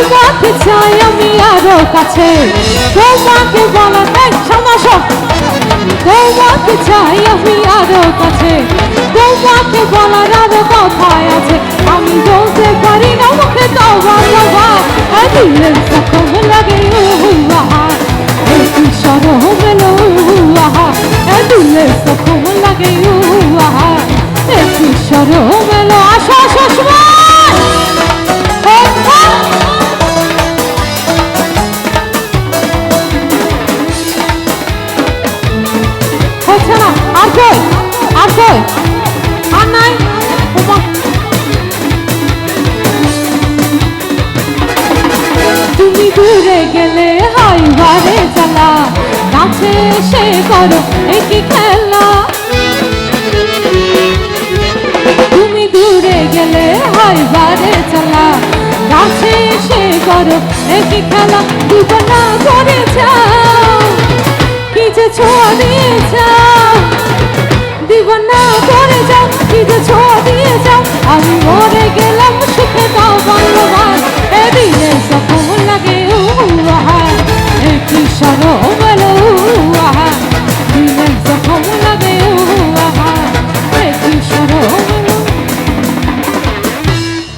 তোমাকে চাই আমি আরও কাছে। তোমাকে বলা তাই সমাস তোমাকে চাই আমি আরও কাছে। তোমাকে বলার আরও কথায় আছে। আমি বলতে পারি না, মুখে তবা তবা দিলের সখম লাগে উহা একই সরহ মেলো উহা দিলের সখম লাগে উহা একই সরহ মেলো আশা শোষমা কই আর নাই? তুমি দূরে গেলে হাই বারে জ্বালা কাছে এসে করো একই খেলা। তুমি দূরে গেলে হয় বারে চলা কাছে এসে করো একই খেলা দুবনা করে যাও। কি যে ছড়িয়ে যাও। 一个错别字